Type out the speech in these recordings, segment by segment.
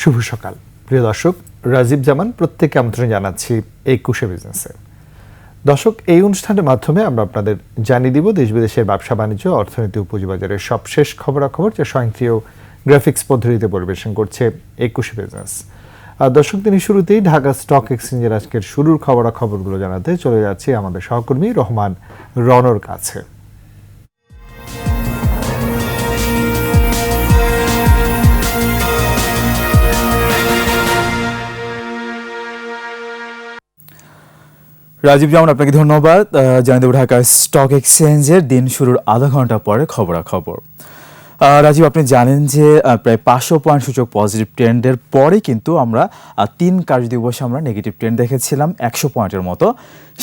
শুভ সকাল। প্রিয় দর্শক রাজীব জামান প্রত্যেককে আমন্ত্রণ জানাচ্ছি একুশে বিজনেসে। দর্শক, এই অনুষ্ঠানের মাধ্যমে আমরা আপনাদের জানিয়ে দিব দেশ বিদেশের ব্যবসা বাণিজ্য, অর্থনীতি ও পুঁজিবাজারের সবশেষ খবরাখবর যা স্বয়ংক্রিয় গ্রাফিক্স পদ্ধতিতে পরিবেশন করছে একুশে বিজনেস। আর দর্শক দিনের শুরুতেই ঢাকা স্টক এক্সচেঞ্জের আজকের শুরুর খবরাখবরগুলো জানাতে চলে যাচ্ছি আমাদের সহকর্মী রহমান রনর কাছে। রাজীব যেমন আপনাকে ধন্যবাদ। জানিয়ে দেবো ঢাকা স্টক এক্সচেঞ্জের দিন শুরুর আধা ঘণ্টা পরে খবরাখবর। রাজীব, আপনি জানেন যে প্রায় পাঁচশো পয়েন্ট সূচক পজিটিভ ট্রেন্ডের পরে কিন্তু আমরা তিন কার্যদিবসে আমরা নেগেটিভ ট্রেন্ড দেখেছিলাম একশো পয়েন্টের মতো।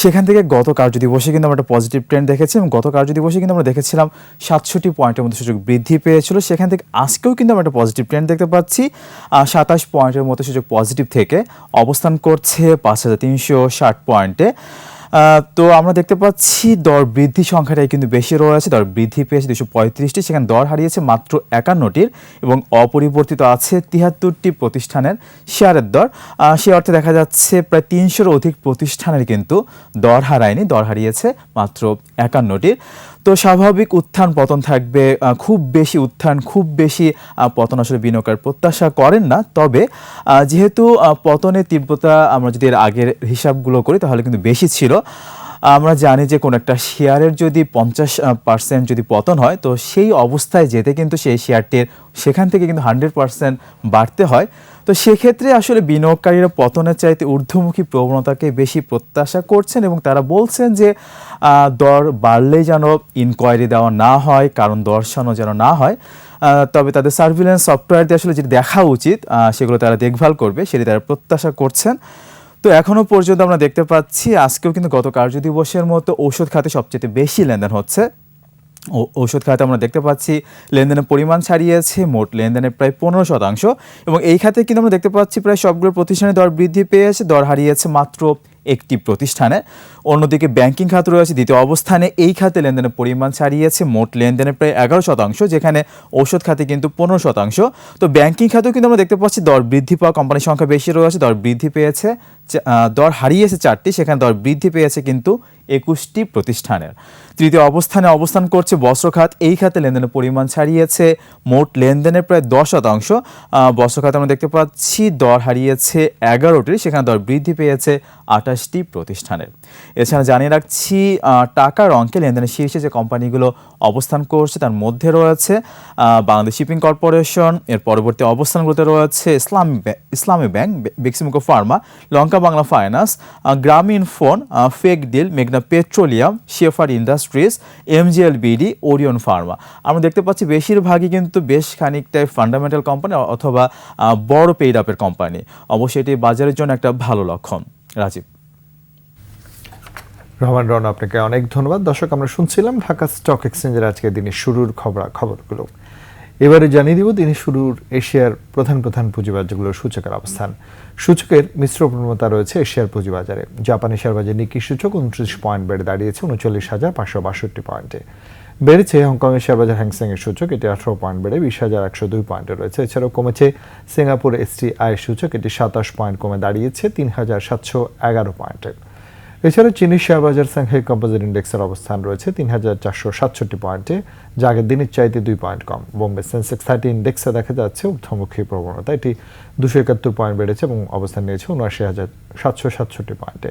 সেখান থেকে গত কার্যদিবসে কিন্তু আমরা একটা পজিটিভ ট্রেন্ড দেখেছি এবং গত কার্যদিবসে কিন্তু আমরা দেখেছিলাম সাতষট্টি পয়েন্টের মতো সূচক বৃদ্ধি পেয়েছিল। সেখান থেকে আজকেও কিন্তু আমরা একটা পজিটিভ ট্রেন্ড দেখতে পাচ্ছি। সাতাশ পয়েন্টের মতো সূচক পজিটিভ থেকে অবস্থান করছে পাঁচ হাজার তিনশো ষাট পয়েন্টে। তো আমরা দেখতে পাচ্ছি দর বৃদ্ধি সংখ্যাটাই কিন্তু বেশি রয়েছে দর বৃদ্ধি পেয়েছে দুশো পঁয়ত্রিশটি, সেখানে দর হারিয়েছে মাত্র একান্নটির এবং অপরিবর্তিত আছে তিয়াত্তরটি প্রতিষ্ঠানের শেয়ারের দর। সে অর্থে দেখা যাচ্ছে প্রায় তিনশোর অধিক প্রতিষ্ঠানের কিন্তু দর হারায়নি, দর হারিয়েছে মাত্র একান্নটির। তো স্বাভাবিক উত্থান পতন থাকবে খুব বেশি উত্থান, খুব বেশি পতন আসলে বিনিয়োগের প্রত্যাশা করেন না। তবে যেহেতু পতনের তীব্রতা আমরা যদি এর আগের হিসাবগুলো করি, তাহলে কিন্তু বেশি ছিল। আমরা জানি যে কোনো একটা শেয়ারের যদি পঞ্চাশ পার্সেন্ট যদি পতন হয়, তো সেই অবস্থায় যেতে কিন্তু সেই শেয়ারটির সেখান থেকে কিন্তু হান্ড্রেড পার্সেন্ট বাড়তে হয়। তো সেক্ষেত্রে আসলে বিনিয়োগকারীরা পতনের চাইতে ঊর্ধ্বমুখী প্রবণতাকে বেশি প্রত্যাশা করছেন এবং তারা বলছেন যে দর বাড়লেই যেন ইনকোয়ারি দেওয়া না হয়, কারণ দর্শানো যেন না হয়। তবে তাদের সার্ভিলেন্স সফটওয়্যার দিয়ে আসলে যেটি দেখা উচিত সেগুলো তারা দেখভাল করবে, সেটি তারা প্রত্যাশা করছেন। তো এখনও পর্যন্ত আমরা দেখতে পাচ্ছি, আজকেও কিন্তু গত কার্যদিবসের মতো ঔষধ খাতে সবচেয়ে বেশি লেনদেন হচ্ছে। ঔষধ খাতে আমরা দেখতে পাচ্ছি, লেনদেনের পরিমাণ ছাড়িয়েছে, মোট লেনদেনের প্রায় পনেরো শতাংশ এবং এই খাতে কিন্তু আমরা দেখতে পাচ্ছি প্রায় সবগুলো প্রতিষ্ঠানে দর বৃদ্ধি পেয়েছে, দর হারিয়েছে মাত্র একটি প্রতিষ্ঠানে। অন্যদিকে ব্যাংকিং খাত রয়েছে দ্বিতীয় অবস্থানে। এই খাতে লেনদেনের পরিমাণ ছাড়িয়েছে মোট লেনদেনের প্রায় এগারো শতাংশ, যেখানে ঔষধ খাতে কিন্তু পনেরো শতাংশ। তো ব্যাংকিং খাতেও কিন্তু আমরা দেখতে পাচ্ছি দর বৃদ্ধি পাওয়া কোম্পানির সংখ্যা বেশি রয়েছে, দর বৃদ্ধি পেয়েছে দর হারিয়েছে চারটি, সেখানে দর বৃদ্ধি পেয়েছে কিন্তু একুশটি প্রতিষ্ঠানের। তৃতীয় অবস্থানে অবস্থান করছে বস্ত্র খাত। এই খাতে লেনদেনের পরিমাণ ছাড়িয়েছে মোট লেনদেনের প্রায় দশ শতাংশ। বস্ত্র খাতে আমরা দেখতে পাচ্ছি দর হারিয়েছে এগারোটি, সেখানে দর বৃদ্ধি পেয়েছে আঠাশটি প্রতিষ্ঠানের। এছাড়া জানিয়ে রাখছি টাকার অঙ্কে লেনদেনের শীর্ষে যে কোম্পানিগুলো অবস্থান করছে তার মধ্যে রয়েছে বাংলাদেশ শিপিং কর্পোরেশন, এর পরবর্তী অবস্থানগুলোতে রয়েছে Islami Islami bank Beximco pharma, Lanka Bangla finance Grameen phone fake ডিল, মেঘনা petroleum, shepherd industries, MGL BD, Orion pharma. আমরা দেখতে পাচ্ছি বেশিরভাগই কিন্তু বেশ খানিকটাই ফান্ডামেন্টাল কোম্পানি অথবা বড় পেইড আপের কোম্পানি। অবশ্যই এটি বাজারের জন্য একটা ভালো লক্ষণ। রাজীব। রহমান রন, আপনাকে অনেক ধন্যবাদ। দর্শক, আমরা শুনছিলাম ঢাকা স্টক এক্সচেঞ্জের আজকে দিনের শুরুর খবর, খবরগুলো। এবারে জানিয়ে দিব, দিনের শুরুর এশিয়ার প্রধান প্রধান পুঁজিবাজারগুলোর সূচকের অবস্থান। সূচকের মিশ্র প্রবণতা রয়েছে এশিয়ার পুঁজিবাজারে। জাপানি শেয়ার বাজার নিকি সূচক উনত্রিশ পয়েন্ট বেড়ে দাঁড়িয়েছে, উনচল্লিশ হাজার পাঁচশো বাষট্টি পয়েন্টে। বেড়েছে হংকংয়ের শেয়ার বাজার হ্যাংসেং এর সূচক, এটি আঠারো পয়েন্ট বেড়ে বিশ হাজার একশো দুই পয়েন্টে রয়েছে। এছাড়াও কমেছে সিঙ্গাপুর এসটি আই সূচক, এটি সাতাশ পয়েন্ট কমে দাঁড়িয়েছে, তিন হাজার সাতশো এগারো পয়েন্টে। এছাড়া চীনের শেয়ার বাজার সাংহাই কম্পোজিট ইন্ডেক্সের অবস্থান রয়েছে তিন হাজার চারশো সাতষট্টি পয়েন্টে যা আগের দিনের চাইতে দুই পয়েন্ট কম। বোম্বে সেন্সেক্স থার্টি ইন্ডেক্সে দেখা যাচ্ছে ঊর্ধ্বমুখী প্রবণতা। এটি দুশো একাত্তর পয়েন্ট বেড়েছে এবং অবস্থান নিয়েছে উনআশি হাজার সাতশো সাতষট্টি পয়েন্টে।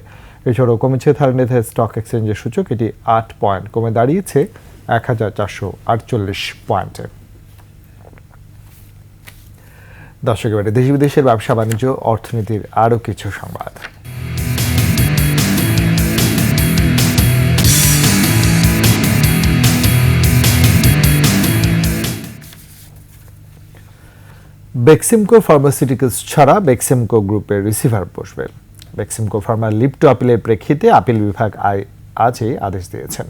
এছাড়াও কমেছে থার্নেথে স্টক এক্সচেঞ্জের সূচক। এটি আট পয়েন্ট কমে দাঁড়িয়েছে এক হাজার চারশো আটচল্লিশ পয়েন্টে। দর্শক, এবারে দেশ বিদেশের ব্যবসা বাণিজ্য অর্থনীতির আরও কিছু সংবাদ। বেক্সিমকো ফার্মাসিউটিক্যালস ছাড়া বেক্সিমকো গ্রুপের রিসিভার বসবে। বেক্সিমকো ফার্মার লিপ্ট আপিলের প্রেক্ষিতে আপিল বিভাগ আই আজই আদেশ দিয়েছেন।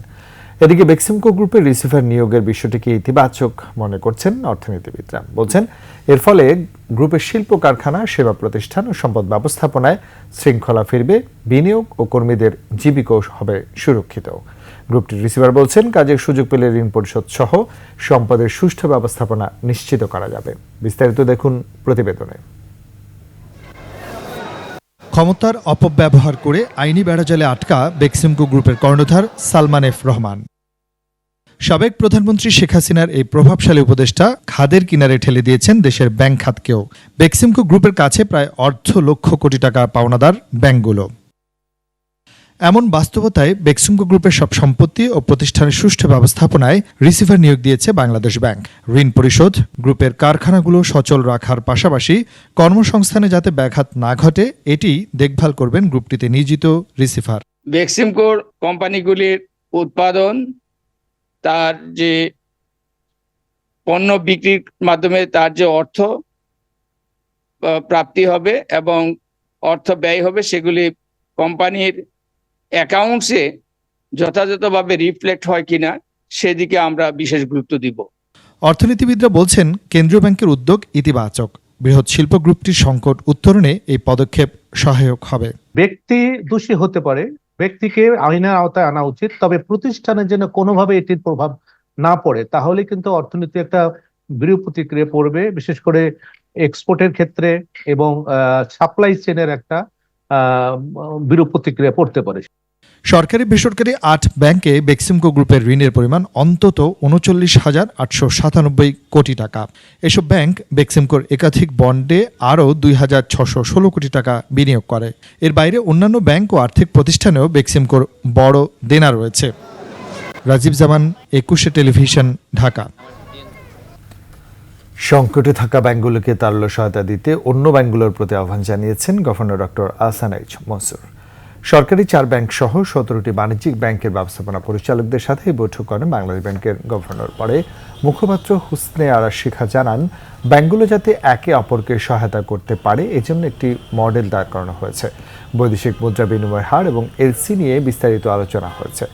এদিকে বেক্সিমকো গ্রুপের রিসিভার নিয়োগের বিষয়টিকে ইতিবাচক মনে করছেন অর্থনীতিবিদরা। বলছেন, এর ফলে গ্রুপের শিল্প কারখানা, সেবা প্রতিষ্ঠান ও সম্পদ ব্যবস্থাপনায় শৃঙ্খলা ফিরবে, বিনিয়োগ ও কর্মীদের জীবিকাও হবে সুরক্ষিত। গ্রুপটির রিসিভার বলছেন, কাজের সুযোগ পেলে ঋণ পরিশোধ সহ সম্পদের সুষ্ঠু ব্যবস্থাপনা নিশ্চিত করা যাবে। বিস্তারিত দেখুন প্রতিবেদনে। ক্ষমতার অপব্যবহার করে আইনি বেড়াজালে আটকা বেক্সিমকো গ্রুপের কর্ণধার সালমান এফ রহমান। সাবেক প্রধানমন্ত্রী শেখ হাসিনার এই প্রভাবশালী উপদেষ্টা খাদের কিনারে ঠেলে দিয়েছেন দেশের ব্যাংক খাতকেও। বেক্সিমকো গ্রুপের কাছে প্রায় অর্ধ লক্ষ কোটি টাকা পাওনাদার ব্যাংকগুলো। এমন বাস্তবতায় বেক্সিমকো গ্রুপের সব সম্পত্তি ও প্রতিষ্ঠানের সুষ্ঠু ব্যবস্থাপনায় রিসিভার নিয়োগ দিয়েছে বাংলাদেশ ব্যাংক। ঋণ পরিশোধ, গ্রুপের কারখানাগুলো সচল রাখার পাশাপাশি কর্মসংস্থানে যাতে ব্যাঘাত না ঘটে, এটি দেখভাল করবেন গ্রুপটিতে নিয়োজিত রিসিভার। বেক্সিমকোর কোম্পানিগুলির উৎপাদন, তার যে পণ্য বিক্রির মাধ্যমে তার যে অর্থ প্রাপ্তি হবে এবং অর্থ ব্যয় হবে, সেগুলি কোম্পানির অ্যাকাউন্টসে যথাযথভাবে রিফ্লেক্ট হয় কিনা সেদিকে আমরা বিশেষ গুরুত্ব দিব। অর্থনীতিবিদরা বলছেন কেন্দ্রীয় ব্যাংকের উদ্যোগ ইতিবাচক। বৃহৎ শিল্প গ্রুপটির সংকট উত্তরণে এই পদক্ষেপ সহায়ক হবে। ব্যক্তি দোষী হতে পারে ব্যক্তিকে আইনের আওতায় আনা উচিত তবে প্রতিষ্ঠানের জন্য কোনোভাবে এটির প্রভাব না পড়ে তাহলে কিন্তু অর্থনীতি একটা বিরূপ প্রতিক্রিয়া পড়বে বিশেষ করে এক্সপোর্টের ক্ষেত্রে এবং সাপ্লাই চেনের একটা আহ, বিরূপ প্রতিক্রিয়া পড়তে পারে। সরকারি বেসরকারি আট ব্যাংকে বেক্সিমকো গ্রুপের ঋণের পরিমাণ অন্তত উনচল্লিশ হাজার আটশো সাতানব্বই কোটি টাকা। এসব ব্যাংক বেক্সিমকোর একাধিক বন্ডে আরও দুই হাজার ছশো ষোলো কোটি টাকা বিনিয়োগ করে। এর বাইরে অন্যান্য ব্যাংক ও আর্থিক প্রতিষ্ঠানেও বেক্সিমকোর বড় দেনা রয়েছে। রাজীব জামান একুশে টেলিভিশন, ঢাকা। সংকটে থাকা ব্যাংকগুলোকে তারল্য সহায়তা দিতে অন্য ব্যাংকগুলোর প্রতি আহ্বান জানিয়েছেন governor doctor Ahsan H Mansur. সরকারি চার ব্যাংক সহ সতেরোটি বাণিজ্যিক ব্যাংকের ব্যবস্থাপনা পরিচালকদের সাথে বৈঠক করেন বাংলাদেশ ব্যাংকের গভর্নর পরে মুখপাত্র হুসনে আরা শিখা জানান, ব্যাংকগুলো যাতে একে অপরকে সহায়তা করতে পারে, এজন্য একটি মডেল দাঁড় করানো হয়েছে। বৈদেশিক মুদ্রা বিনিময় হার এবং এলসি নিয়ে বিস্তারিত আলোচনা হয়েছে।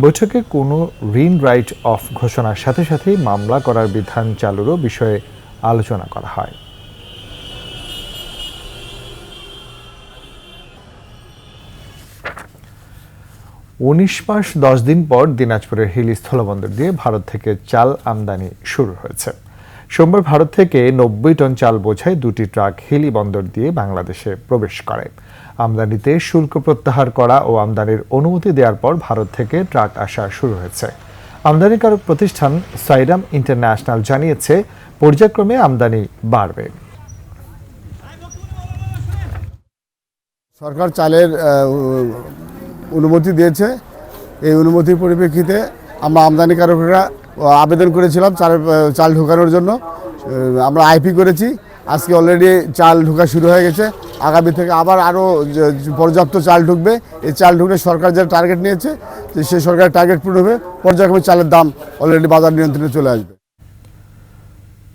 বৈঠকে কোনো ঋণ রাইট অফ ঘোষণার সাথে সাথেই মামলা করার বিধান চালুরও বিষয়ে আলোচনা করা হয়। উনিশ মাস, দশ দিন পর দিনাজপুরের হিলি স্থলবন্দর দিয়ে ভারত থেকে চাল আমদানি শুরু হয়েছে। সোমবার ভারত থেকে নব্বই টন চাল বোঝায় দুটি ট্রাক হিলি বন্দর দিয়ে বাংলাদেশে প্রবেশ করে। আমদানিতে শুল্ক প্রত্যাহার করা ও আমদানির অনুমতি দেওয়ার পর ভারত থেকে ট্রাক আসা শুরু হয়েছে। আমদানিকারক প্রতিষ্ঠান সাইরাম ইন্টারন্যাশনাল জানিয়েছে, পর্যায়ক্রমে আমদানি বাড়বে। সরকার চালের অনুমতি দিয়েছে। এই অনুমতির পরিপ্রেক্ষিতে আমরা আমদানিকারকরা আবেদন করেছিলাম চাল চাল ঢোকানোর জন্য। আমরা আইপি করেছি। আজকে অলরেডি চাল ঢোকা শুরু হয়ে গেছে। আগামী থেকে আবার আরও পর্যাপ্ত চাল ঢুকবে। এই চাল ঢুকলে সরকার যে টার্গেট নিয়েছে সেই সরকারের টার্গেট পূরণ হবে। পর্যায়ক্রমে চালের দাম অলরেডি বাজার নিয়ন্ত্রণে চলে আসবে।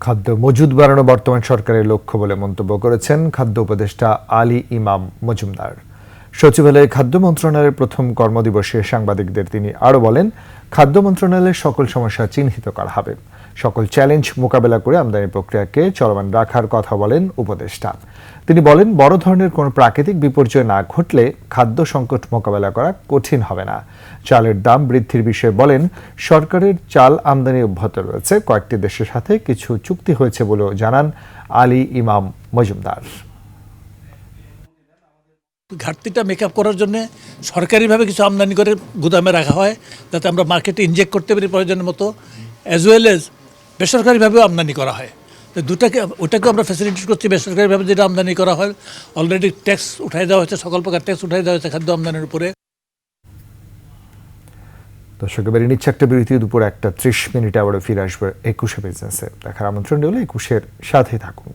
খাদ্য মজুদ বাড়ানো বর্তমান সরকারের লক্ষ্য বলে মন্তব্য করেছেন খাদ্য উপদেষ্টা আলী ইমাম মজুমদার। সচিবালয়ে খাদ্য মন্ত্রণালয়ের প্রথম কর্মদিবসে সাংবাদিকদের তিনি আরও বলেন, খাদ্য মন্ত্রণালয়ের সকল সমস্যা চিহ্নিত করা হবে। সকল চ্যালেঞ্জ মোকাবেলা করে আমদানি প্রক্রিয়াকে চলমান রাখার কথা বলেন উপদেষ্টা। তিনি বলেন, বড় ধরনের কোনো প্রাকৃতিক বিপর্যয় না ঘটলে খাদ্য সংকট মোকাবেলা করা কঠিন হবে না। চালের দাম বৃদ্ধির বিষয়ে বলেন, সরকারের চাল আমদানি অব্যাহত রয়েছে। কয়েকটি দেশের সাথে কিছু চুক্তি হয়েছে বলেও জানান আলী ইমাম মজুমদার। ঘাটতিটা মেকআপ করার জন্য সরকারিভাবে কিছু আমদানি করে গুদামে রাখা হয়, যাতে আমরা মার্কেটে ইনজেক্ট করতে পারি প্রয়োজনের মতো অ্যাজ ওয়েল এজ বেসরকারিভাবেও আমদানি করা হয়। তো দুটাকে, ওটাকেও আমরা ফ্যাসিলিটেট করছি বেসরকারিভাবে যেটা আমদানি করা হয়। অলরেডি ট্যাক্স উঠাই দেওয়া হয়েছে, সকল প্রকার ট্যাক্স উঠাই দেওয়া হয়েছে খাদ্য আমদানির উপরে। দর্শক, এবারে নিচ্ছে একটা বিরতি, দুপুর একটা ত্রিশ মিনিটে আবারও ফিরে আসবে একুশে বিজনেসে দেখার আমন্ত্রণ রইল, একুশের সাথে থাকুন।